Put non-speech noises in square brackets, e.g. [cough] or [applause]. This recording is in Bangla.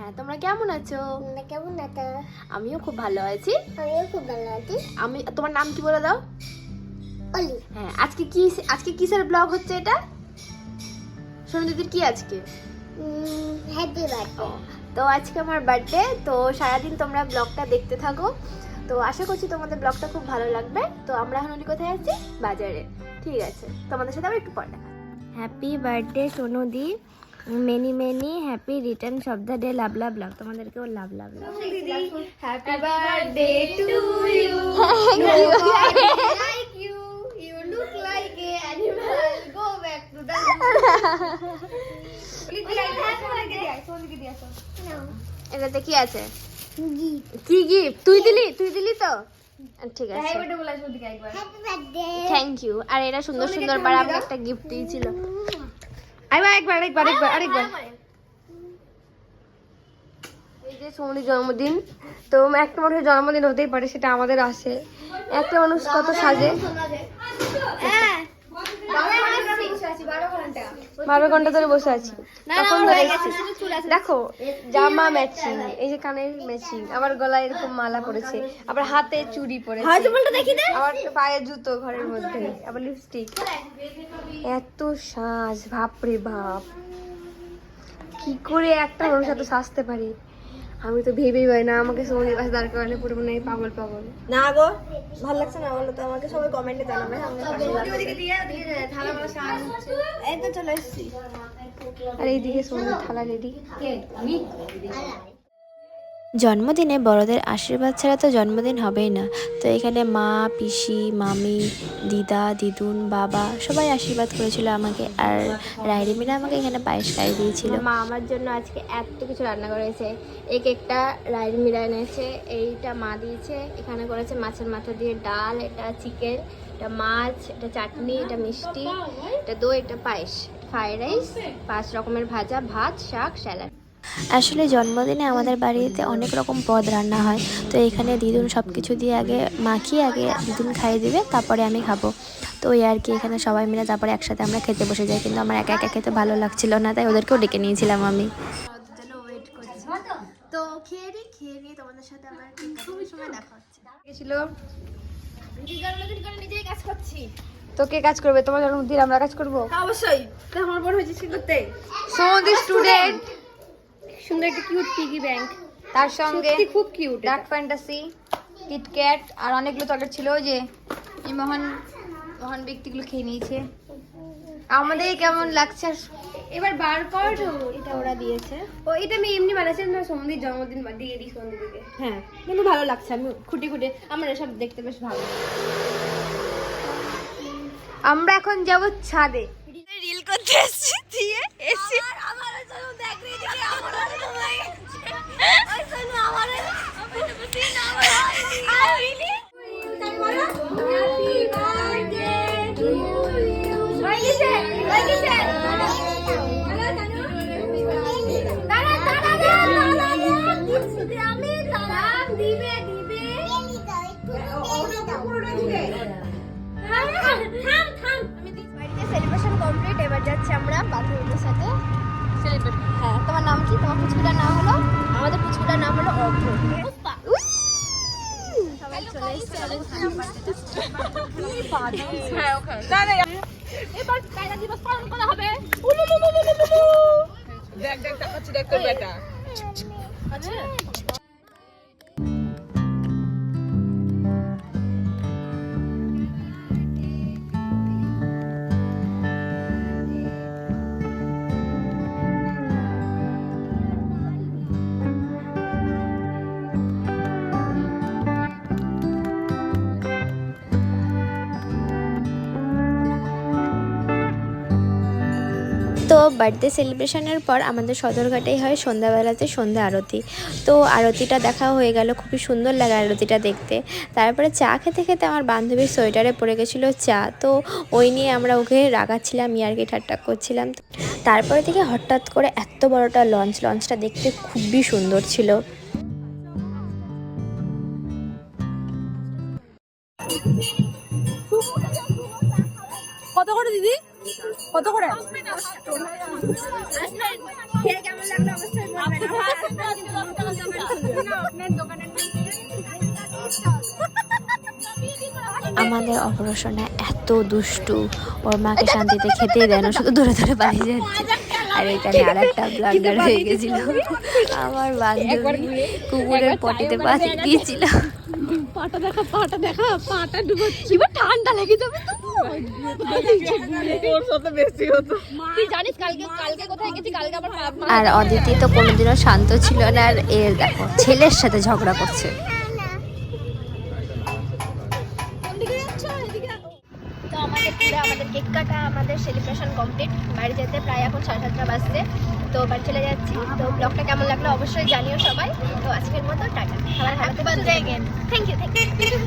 হ্যাঁ তোমরা কেমন আছো? তোমরা কেমন আছো? আমিও খুব ভালো আছি। আমিও খুব ভালো আছি। আমি তোমার নাম কি বলে দাও? অলি। হ্যাঁ আজকে কি আজকে কিসের ব্লগ হচ্ছে এটা? সোনু দিদির কি আজকে? হ্যাপি বার্থডে তো আজকে আমার বার্থডে তো সারাদিন তোমরা ব্লগটা দেখতে থাকো। তো আশা করছি তোমাদের ব্লগটা খুব ভালো লাগবে। তো আমরা এখন কোথায় আছি? বাজারে। ঠিক আছে তোমাদের সাথে আবার একটু পরে দেখা happy birthday সোনুদি many many happy return of the day love love love তোমাদেরকেও love love love happy birthday to you like you. You look like a animal. Go back to the [laughs] no. এটাতে কি আছে? কি গিফট তুই দিলি? তুই দিলি তো? ঠিক আছে। থ্যাংক ইউ আর এরা সুন্দর সুন্দর বার আমাকে একটা গিফট দিয়েছিল। আরেকবার একবার আরেকবার আরেকবার। আরেকবার এই যে সৌমির জন্মদিন তো একটা মানুষের জন্মদিন হতেই পারে সেটা আমাদের আসে। একটা মানুষ কত সাজে? বারো ঘণ্টা। ধরে বসে আছি। তখন ধরে দেখো জামা ম্যাচিং এই যে কানের ম্যাচিং আবার গলায় এরকম মালা পড়েছে আবার হাতে চুড়ি পড়েছে। আবার পায়ে জুতো ঘরের মধ্যে আবার লিপস্টিক এত সাজ বাপরে বাপ। কি করে একটা মানুষ এত সাজতে পারি? আমি তো ভেবেই পাই না আমাকে সময় পাশে দাঁড় করালে পুরো মনে হয় পাগল পাগল। না গো ভালো লাগছে না বলো তো আমাকে সবাই কমেন্টে জানাবে এই তো চলে এসেছি। আর এইদিকে সময় থালা রেডি জন্মদিনে বড়দের আশীর্বাদ ছাড়া তো জন্মদিন হবেই না। তো এখানে মা, পিসি, মামি, দিদা, দিদুন, বাবা সবাই আশীর্বাদ করেছিল আমাকে। আর রাইডিমিনা আমাকে এখানে পায়েস খাইয়ে দিয়েছিল। মা আমার জন্য আজকে এত কিছু রান্না করেছে। এই কেকটা রাইড মিরা এনেছে, এইটা মা দিয়েছে, এখানে করেছে মাছের মাথা দিয়ে ডাল, এটা চিকেন, এটা মাছ, এটা চাটনি, এটা মিষ্টি, এটা দই, এটা পায়েস ফ্রাইড রাইস, পাঁচ রকমের ভাজা, ভাত, শাক, স্যালাড। আসলে জন্মদিনে আমাদের বাড়িতে অনেক রকম পদ রান্না হয়। তো এখানে দিদুন সব কিছু দিয়ে আগে মাখিয়ে আগে দিদুন খাইয়ে দিবে তারপরে আমি খাব। তো ওই আর কি এখানে সবাই মিলে তারপরে একসাথে আমরা খেতে বসে যাই। কিন্তু আমার একা একা খেতে ভালো লাগছিল না তাই ওদেরকেও ডেকে নিয়েছিলাম আমি। তো খেয়ে নিই খেয়ে নিয়ে তোমাদের সাথে আমার সময় দেখা হচ্ছে। গেছিল নিজেই কাজ করছি। তো কে কাজ করবে? তোমার জন্মদিন আমরা কাজ করব? অবশ্যই। তো আমার বড় হয়েছে কি করতে সৌদি স্টুডেন্ট সুন্দর একটা কিউট পিগি ব্যাংক তার সঙ্গে খুব কিউট ডার্ক ফ্যান্টাসি কিটক্যাট আর অনেকগুলো চকলেট ছিল ওই যে এই মহান মহান ব্যক্তিগুলো খেয়ে নিয়েছে। আমাদের কেমন লাগছে আর এবার বার কর। এটা ওরা দিয়েছে। ও এটা আমি এমনি বানাচ্ছি না সন্ধির জন্মদিন বা দিয়ে দিই সন্ধি হ্যাঁ কিন্তু ভালো লাগছে আমি খুঁটি খুঁটে আমার এসব দেখতে বেশ ভালো। আমরা এখন যাব ছাদে। রিল করতে এসেছি দিয়ে এসেছি বাড়িতে [laughs] তোমার পুচকুটার নাম হলো? আমাদের পুচকুটার নাম হলো এসেছে আমাদের এবার কায়দা দিবস পালন করা হবে। তো বার্থডে সেলিব্রেশনের পর আমাদের সদরঘাটেই হয় সন্ধ্যাবেলাতে সন্ধ্যা আরতি। তো আরতিটা দেখা হয়ে গেল, খুবই সুন্দর লাগে আরতিটা দেখতে। তারপরে চা খেতে খেতে আমার বান্ধবীর সোয়েটারে পড়ে গেছিল চা। তো ওই নিয়ে আমরা ওকে রাগাচ্ছিলাম ইয়ার্কি ঠাট্টা করছিলাম। তারপরে থেকে হঠাৎ করে এত বড়টা লঞ্চ, লঞ্চটা দেখতে খুবই সুন্দর ছিল। কত কত করে? আমাদের অপারেশনে এত দুষ্টু। ওর মাকে শান্তিতে খেতে দেয় না, শুধু ধরে ধরে বাড়ি যাচ্ছে আর এখানে আর একটা ব্লাঙ্গার হয়ে গেছিল। আমার বান্ধবী কুকুরের পটিতে পাঠিয়ে দিয়েছিল। এবার ঠান্ডা পাটা দেখা পাটা জানিস [laughs] এবার ঠান্ডা লেগে যাবে কালকে আর অদিতি তো কোনোদিনও শান্ত ছিল না আর এর দেখো ছেলের সাথে ঝগড়া করছে তো আমাদের পুরো আমাদের কেক কাটা আমাদের সেলিব্রেশন কমপ্লিট বাড়ি যেতে প্রায় এখন সাড়ে সাতটা বাজতে। তো বাড়ি চলে যাচ্ছি। তো ব্লগটা কেমন লাগল অবশ্যই জানিও সবাই। তো আজকের মতো টাটা। সবাই থ্যাংক ইউ থ্যাংক ইউ